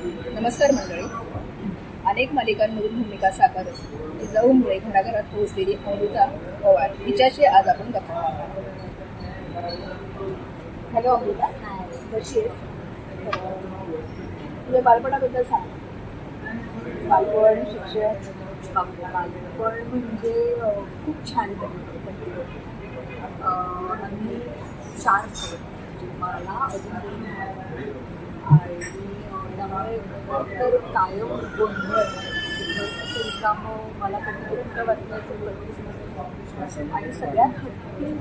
नमस्कार मंडळी. अनेक मालिकांमधून भूमिका साकारत जिजाऊमुळे घराघरात पोहोचलेली अमृता पवार हिच्याशी आज आपण गप्पा मारणार. हॅलो अमृता. कशी तुझ्या बालपणाबद्दल सांग. बालपण शिक्षण बालपण. म्हणजे खूप छान आम्ही चार म्हणजे मला अजून आणि त्यामुळे तर कायम गोंधळ असायचा. रिकामं मला कधी दुःख वाटलं असेल कधीच नसेल आणि सगळ्यात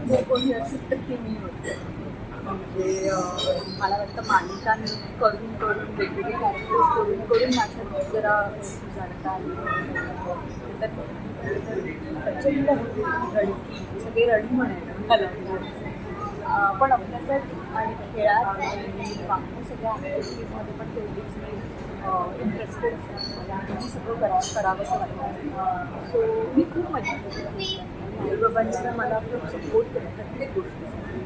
जे कोणी असेल तर ते मी होते. म्हणजे मला वाटतं मालिकांनी करून करून वेगवेगळे कॅरेक्टर्स करून करून माझ्यात जरा सुजाणता आली. तर प्रचंड रडकी सगळे रडी म्हणायचं मला. पण अभ्यासात आणि खेळात बाकी सगळ्या ॲक्टिव्हिटीजमध्ये पण तेवढीच मी इंटरेस्टेड असायची आणि सगळं करा करावंसं वाटतं. सो मी खूप मजा करते. आणि आईबाबांनी तर मला खूप सपोर्ट केला प्रत्येक गोष्टीसाठी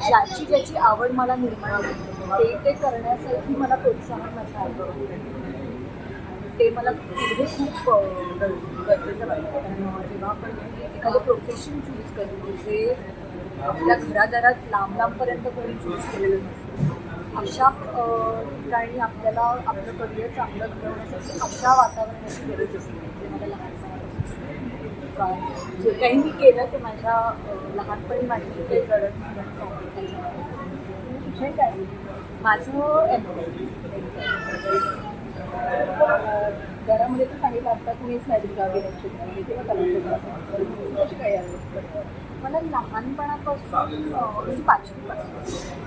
ज्याची ज्याची आवड मला निर्माण झाली ते ते करण्यासाठी मला प्रोत्साहन माझ्या आईबाबांनी ते मला पुढे खूप गरजेचं वाटतं. कारण जेव्हा आपण एखादं प्रोफेशन चूज करतो जे आपल्या घरादारात लांब लांबपर्यंत कोणी चूज केलेलं नसतं. अशा ठिकाणी आपल्याला आपलं करिअर चांगलं घडवण्यासाठी अशा वातावरणाची गरज असते जे मला लहानपणापासून. जे काही मी केलं ते माझ्या लहानपणी माझी ते काही जडण काय माझं एम घरामध्ये तर सांगितलं आता तुम्हीच नाही गावी लक्ष द्या कशी काय आहे मला लहानपणापासून म्हणजे पाचवीपासून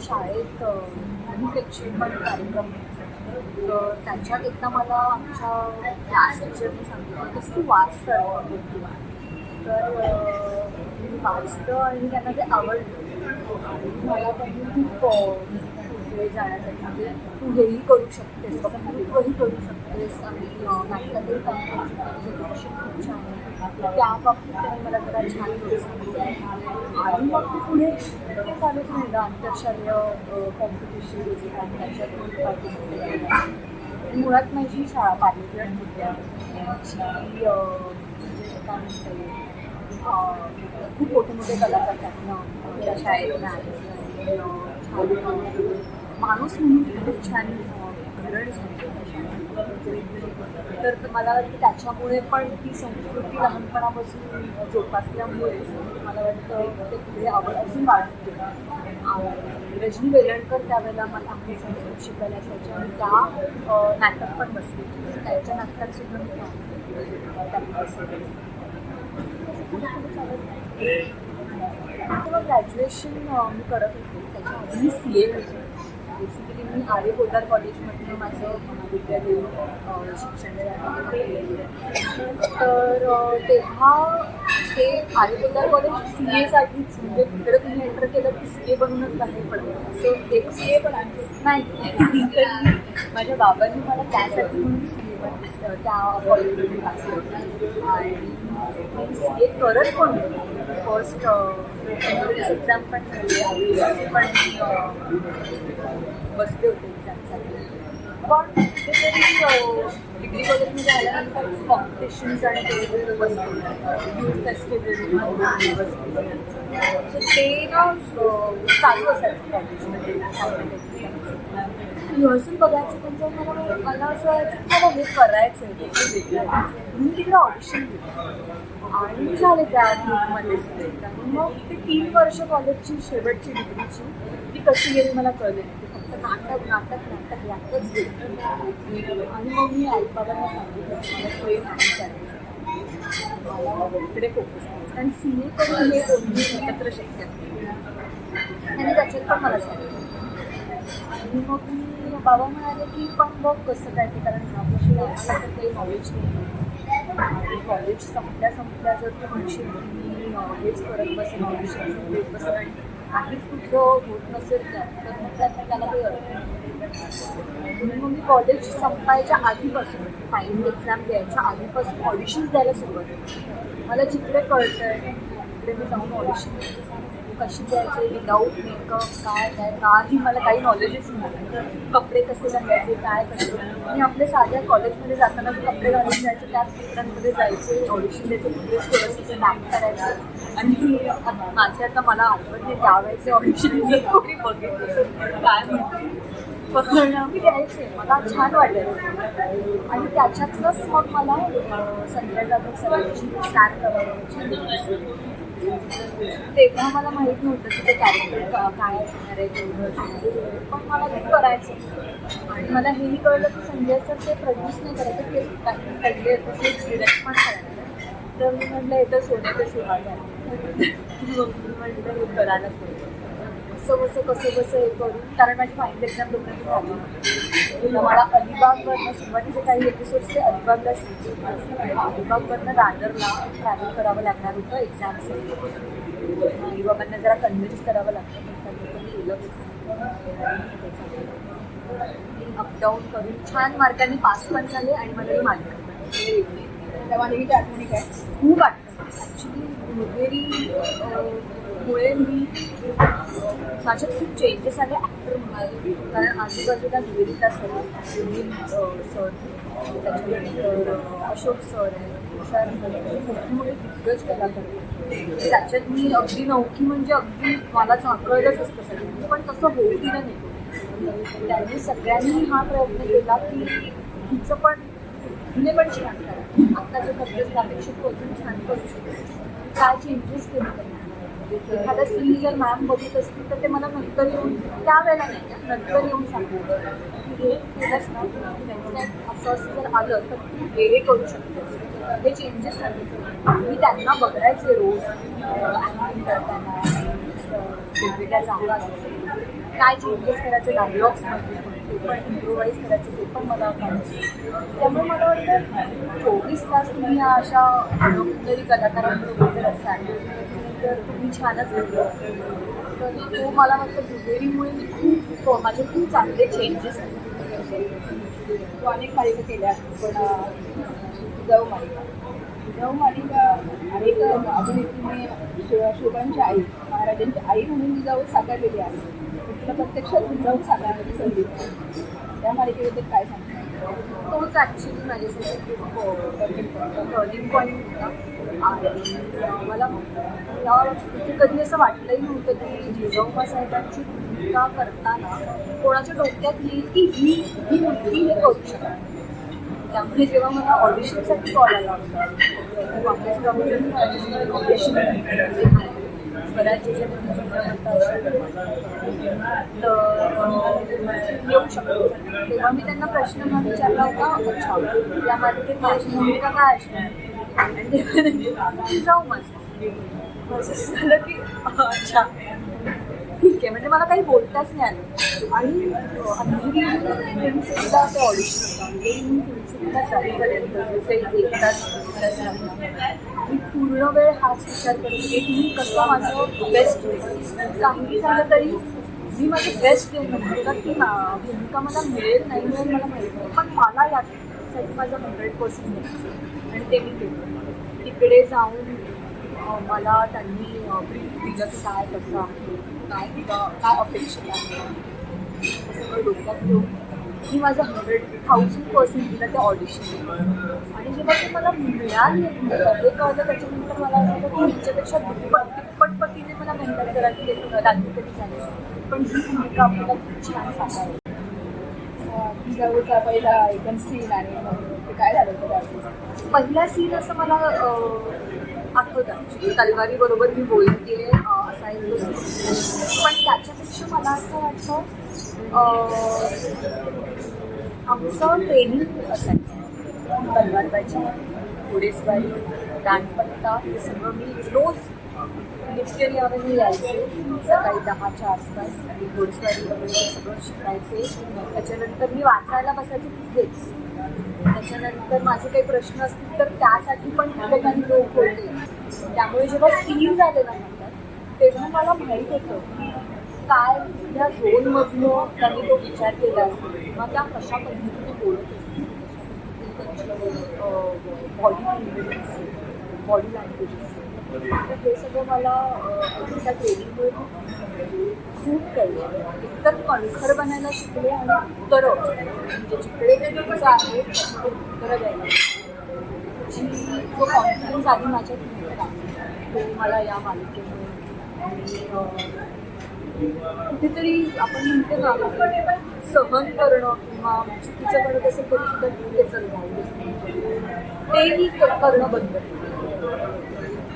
शाळेत पण कार्यक्रम त्यांच्यात तर त्याच्यात एकदा मला आमच्या क्लास टीचरने सांगितलं तसं तू वाच कर किंवा तर मी वाचलं आणि त्यांना ते आवडलं मला खूप पुढे जाण्यासाठी म्हणजे तू हेही करू शकतेस तूही करू शकतेस. आणि नाटकातही काम करू शकतेस तुझं खूप छान आहे. त्या बाबतीत त्यांनी मला जरा छान प्रोत्साहन आणि मग ते पुढे ते चालूच राहिलं? आंतरशालेय कॉम्पिटिशन त्याच्यात पार्टिसिपेट मुळात माझी शाळा पार्टिसिपेट होत्या जी म्हणजे काय म्हणता येईल खूप मोठे मोठे कलाकार त्यातनं त्या शाळेतनं आले माणूस म्हणून खूप छान घडण झाली तर मला वाटतं त्याच्यामुळे पण ती संस्कृती लहानपणापासून जोपासल्यामुळे मला वाटतं ते पुढे आवड अजून वाढत. रजनी वेलणकर त्यावेळेला मला आपली संस्कृत शिकायला असायची आणि त्या नाटक पण बसले. त्यांच्या नाटकात सुद्धा मी अं, चालत तेव्हा ग्रॅज्युएशन मी करत होते. त्याच्या आधी सी ए बेसिकली मी आर्य पोदार कॉलेजमधनं माझं अ, शिक्षण. तर तेव्हा ते आर्य पोदार कॉलेज सी एसाठीच म्हणजे तिकडे तुम्ही एंटर केलं की सी ए बनूनच बाहेर पडतं असं एक सी ए पण आहे. नाही. तर माझ्या बाबांनी मला त्यासाठी म्हणून सी ए त्या कॉलेजमध्ये टाकलं आणि सी ए करत पण फर्स्ट एक्झाम पण झाली पण बसले होते एक्झामसाठी पण कुठेतरी डिग्री वगैरे झाल्यानंतर कॉम्पिटिशन्स आणि ते बसले यूथ फेस्टिवल बसले सो ते ना चालू असायचं कॉलेजमध्ये रिहर्सल बघायचं म्हणजे मला मला असं व्हायचं की मला हे करायचं आहे हे म्हणून तिकडे ऑडिशन दिलं. आणि झाले त्या ग्रुपमध्ये सिलेक्ट मग ते तीन वर्ष कॉलेजची शेवटची डिग्रीची ती कशी गेली मला कळली फक्त नाटक नाटक नाटक यातच गेली. आणि मग मी आईबाबांना सांगितलं स्वयं नाही करायचं. इकडे फोकस करायचं कारण सी ए करून हे दोन्ही एकत्र शक्य त्याने त्याच्यात पण मला सांगितलं आणि मग मी बाबा म्हणाले की पण बघ कसं काय ते कारण महाराष्ट्राला आम्हाला तर काही नॉलेज नाही कॉलेज संपल्या संपल्या जर तू म्हणशील की मी हेच करत बसेल ऑडिशन देत बसेल आणि काहीच तुझं होत नसेल तर मग त्यात त्याला काही अर्थ म्हणून मग मी कॉलेज संपायच्या आधीपासून फाईनल एक्झाम द्यायच्या आधीपासून ऑडिशन्स द्यायला सुरुवात मला जिकडे कळतं आहे तिकडे मी जाऊन ऑडिशन कशी द्यायचे विदाऊट मेकअप काय काय काही मला काही नॉलेजच नाही. कपडे कसे घालायचे काय कसे आणि आपल्या साध्या कॉलेजमध्ये जाताना कपडे घालून जायचे त्याच मित्रांमध्ये जायचे ऑडिशन द्यायचे कुठे थोडंसं मॅप करायचं. आणि माझे आता मला आठवत नाही त्यावेळेचे ऑडिशन कोणी बघितले काय म्हणते मी द्यायचे मला छान वाटायचं. आणि त्याच्यातलंच मग मला संजय जाधव सरांची स्टार करायची तेव्हा मला माहीत नव्हतं की ते कॅरेक्टर काय असणार आहे पण मला ते करायचं आणि मला हेही कळलं की संजय सर ते प्रोड्यूस नाही करायचं ते काही तसेच डिरेक्ट पण करायचं तर मी म्हटलं हे तर सोन्या ते सुहाग म्हटलं हे करायलाच पाहिजे कसं कसं कसं कसं हे करून कारण माझी फायनल एक्झाम दोघांची झाली मला अलिबागवरनं सुरुवातीचे काही एपिसोड्स ते अलिबागला होते. अलिबागवरनं दादरला ट्रॅव्हल करावं लागणार होतं एक्झामसाठी आई बाबांना जरा कन्व्हिन्स करावं लागतं केलं अपडाऊन करून छान मार्कांनी पास पण झाले आणि मला ही पण. त्या मालिकेची आठवणी काय खूप वाटतं ॲक्च्युली अं, मुळे मी माझ्यात खूप चेंजेस आले. ॲक्टर म्हणाले कारण आजूबाजूला निवेदिता सर सुनील सर त्याच्यानंतर अशोक सर आहे तुषार सर मोठे मोठे दिग्गज कलाकार त्याच्यात मी अगदी नौकी म्हणजे अगदी मला झाकळलंच असतं सगळं पण तसं होऊ दिलं नाही. त्यांनी सगळ्यांनी हा प्रयत्न केला की तिचं पण तिने पण छान करा आता जो अपेक्षित त्यापेक्षा अजून छान करू शकतो. काय चेंजेस केले त्यांना? एखादा सीन जर मॅम बघत असतील तर ते मला नंतर येऊन त्यावेळेला नाही नंतर येऊन सांगतात की हे केलंच ना नेक्स्ट असं असं जर आलं तर तू हे हे करू शकतोस हे चेंजेस सांगितले मी त्यांना बघायचे रोज ॲक्टिंग करताना वेगवेगळ्या जागा काय चेंजेस करायचे डायलॉग्समध्ये ते पण इम्प्रोवाईज करायचं ते पण मला कळायचं त्यामुळे मला वाटतं चोवीस तास तुम्ही अशा मनोरंजनी कलाकारांबरोबर जर असाल तर तुम्ही छानच होतो तर तो मला वाटतं दुहेरीमुळे मी खूप माझे खूप चांगले चेंजेस तो अनेक मालिका केल्या पण जाऊ मालिका. जाऊ मालिका अनेक अभिनेत्रीने शोभांची आई महाराजांची आई म्हणून मी जाऊ साकारलेली आहे. तिला प्रत्यक्षात जाऊ साकारण्याची संधी. त्या मालिकेबद्दल काय सांगतो तोच ॲक्च्युली माझ्यासाठी खूप टर्निंग पॉईंट होता. आणि मला मला कधी असं वाटलंही नव्हतं की जिजाऊबा साहेबांची भूमिका करताना कोणाच्या डोक्यात येईल की ही ही मुलगी हे करू शकते. त्यामुळे जेव्हा मला ऑडिशनसाठी कॉल आला होता ऑडिशन स्वराज्याच्या तर येऊ शकतो. तेव्हा मी त्यांना प्रश्न मग विचारला होता अच्छा या मालिकेत माझी भूमिका काय असणार? जाऊ माझं झालं की अच्छा ठीक आहे. म्हणजे मला काही बोलताच नाही आलं. आणि फिल्मसुद्धा ते ऑडिशन फिल्मसुद्धा एक तास मी पूर्ण वेळ हाच विचार करते की मी कसं माझं बेस्ट काही झालं तरी मी माझं बेस्ट देईन म्हणजे की भूमिका मला मिळेल नाही मिळेल मला माहिती नाही. पण मला यासाठी माझं हंड्रेड पर्सेंट आणि ते मी केलं. तिकडे जाऊन मला त्यांनी ब्रीफ दिलं की काय कसं आहे काय तुला काय अपेक्षित आहे. हे सगळं डोक्यात घेऊन मी माझं हंड्रेड थाउजंड पर्सेंट दिलं ते ऑडिशन आणि जेव्हा ते मला मिळाली हे कळलं त्याच्यानंतर मला असं वाटलं की ह्याच्यापेक्षा दुप्पट तिप्पट पटीने मला मेहनत करायची लागली तरी चालेल पण ही भूमिका आपल्याला खूप छान सांगावी. पहिला एकदम सीन आणि ते काय झालं पहिला सीन असं मला आठवतात आठवतं म्हणजे तलवारी बरोबर मी बोलते असा एक पण त्याच्यापेक्षा मला असं वाटतं आमचं ट्रेनिंग असायचं. तलवारबाजी घोडेस्वारी दांडपट्टा हे सगळं मी रोज लिटरली आम्ही मी यायचे सकाळी दहाच्या आसपास. आणि घोडेस्वारी वगैरे सगळं शिकायचे. त्याच्यानंतर मी वाचायला बसायचे तिथेच. त्याच्यानंतर माझे काही प्रश्न असतील तर त्यासाठी पण तिथे काही लोक होते. त्यामुळे जेव्हा सीन झाले ना नंतर तेव्हा मला माहीत होतं की काय त्या झोनमधनं त्यांनी तो विचार केला असेल किंवा त्या कशा पद्धतीने बोलत असतील बॉडी लँग्वेज असेल बॉडी लँग्वेज असेल तर हे सगळं मला त्या ट्रेनिंगमुळे खूप खूप कळलं एकतर कणखर बनायला शिकले आणि उत्तरं म्हणजे जिकडे चुकीचं आहे तिकडे उत्तरं द्यायला जी जो कॉन्फिडन्स आधी माझ्या नव्हता तो मला या मालिकेमुळे आणि कुठेतरी आपण म्हणतो ना सहन करणं किंवा चुकीचं करत असेल तरी सुद्धा ठीक आहे तेही करणं बंद केलं.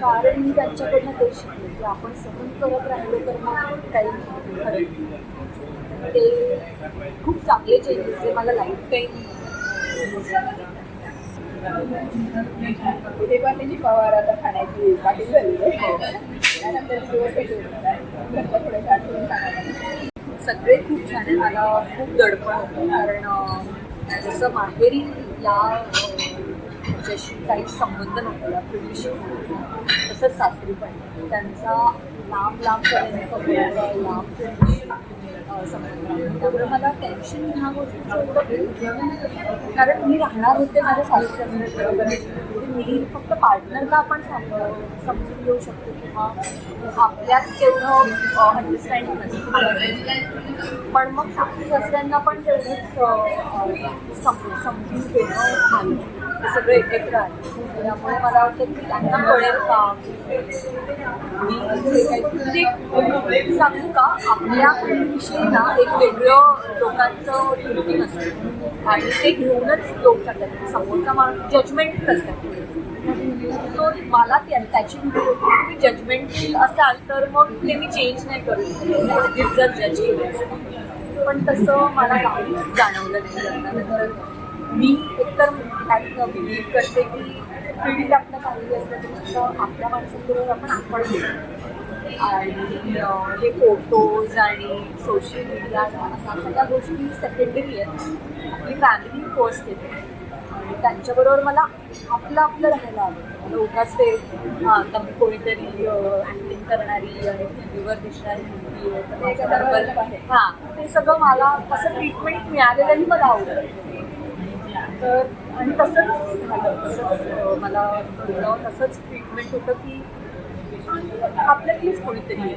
कारण मी त्यांच्याकडनं ते शिकले की आपण सहन करत राहिलो तर मग काही ते खूप चांगले चेंजेस आहे. मला लाईफ टाईम तिथे पण त्याची पवार आता खाण्याची पाठी झाली त्यानंतर दिवस आठवून सांगायला सगळे खूप छान आहे. मला खूप दडपण होतं. कारण जसं माहेरी या त्याच्याशी काही संबंध नव्हता या तसंच सासरी पण. त्यांचा लांब लांबपर्यंत बोलायचा लांब संबंध त्यामुळे मला टेन्शन ह्या गोष्टीचं कारण मी राहणार होते माझ्या सासू म्हणजे मी फक्त पार्टनरला आपण समजून घेऊ शकतो किंवा आपल्यात तेवढं अंडरस्टँड नसतं पण मग सासू सासऱ्यांना पण तेवढंच सम- समजून घेणं सगळे एकत्र आहे त्यामुळे मला वाटतं की त्यांना कळेल का? मी जे म्हणजे सांगू का? आपल्या विषयी ना एक वेगळं लोकांचं थिंकिंग असतं. आणि ते घेऊनच लोक करतात समोरचा माणूस जजमेंट असतात. सो मला त्या- त्याची तुम्ही जजमेंटल असाल तर मग ते मी चेंज नाही करू दिस जर जज केलं पण तसं मला काहीच जाणवलं नाही. मी एकतर त्यात बिलीव्ह करते की पिढीत आपलं काही असलं तरी सुद्धा आपल्या माणसांबरोबर आपण आपण आणि हे फोटोज आणि सोशल मीडिया ह्या सगळ्या गोष्टी सेकंडरी आहेत. आपली फॅमिली फर्स्ट येते आणि त्यांच्याबरोबर मला आपलं आपलं राहायला आलं मला उगाच ते हां आता कोणीतरी ॲक्टिंग करणारी आणि टी व्हीवर दिसणारी मुलगी आहे तर हां ते सगळं मला असं ट्रीटमेंट मिळालेलंही मला आवडतं. तर आणि तसंच झालं तसंच मला कळलं तसंच ट्रीटमेंट होतं की आपल्यातलीच कोणीतरी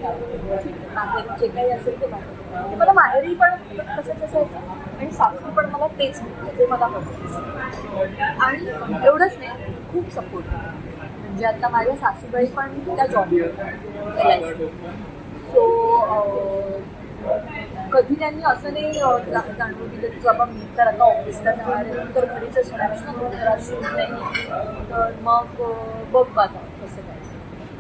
बाहेर जे काही असेल ते बाहेर. ते मला माहेरी पण तसंच असायचं आणि सासू पण मला तेच होतं जे मला हवं. आणि एवढंच नाही खूप सपोर्ट म्हणजे आता माझ्या सासूबाई पण त्या जॉब एल आय सो कधी त्यांनी असं नाही जाणवून दिलं की बाबा मी तर आता ऑफिसला जाणार आहे तर घरीच असणार ना तू शूट नाही तर मग बघ बाबा कसं काय.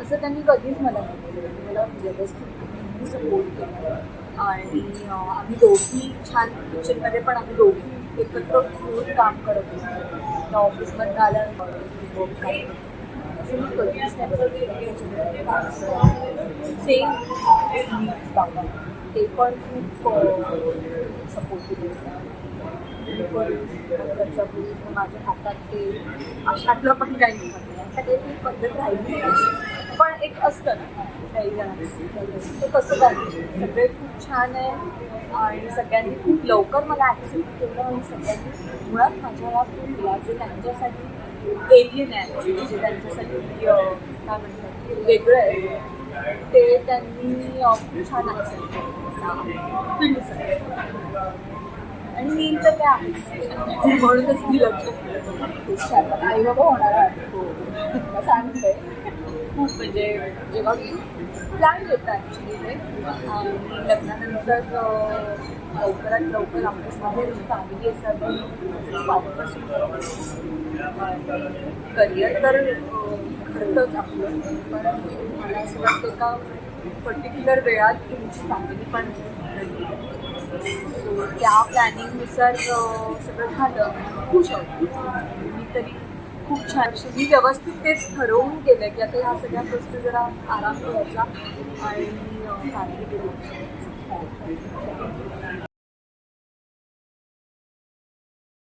असं त्यांनी कधीच मला नाही केलं मला व्यवस्थित सपोर्ट केला. आणि आम्ही दोघी छान किचनमध्ये पण आम्ही दोघी एकत्र खूप काम करत असतो. त्या ऑफिसमधनं आल्यानंतर work असं मी कधीच नाही. सेम बाबा. ते पण खूप सपोर्टिव्ह त्याचा माझ्या हातात ते अशातलं पण काही नाही. आता काही ती पद्धत राहिली नाही. पण एक असतं ना काही जणांचं. ते कसं करायचं सगळे खूप छान आहे आणि सगळ्यांनी खूप लवकर मला ॲक्सेप्ट केलं आणि सगळ्यांनी मुळात माझ्या या फिल्डला जे त्यांच्यासाठी एलियन आहे. actually, जे त्यांच्यासाठी काय म्हणतात वेगळं आहे. ते त्यांनी खूप छान ॲक्सेप्ट केलं. फील्डसाठी आणि मी तर काय आहेच म्हणूनच मी लक्ष खूप आई बाबा होणार आहे. हो. सांगते खूप म्हणजे जेव्हा मी प्लॅन होता ॲक्च्युली ते आणि लग्नानंतर लवकरात लवकर ऑफिसमध्ये फॅमिली असावी खूप आधीपासून करिअर तर अं, आपलं. पण मला असं वाटतं का पर्टिक्युलर वेळात तुमची फॅमिली पण सो त्या प्लॅनिंगनुसार सगळं झालं. खुश आहोत. मी तरी खूप छान. मी व्यवस्थित तेच ठरवून केलं की आता ह्या सगळ्या गोष्टी जरा आराम करायचा आणि फॅमिली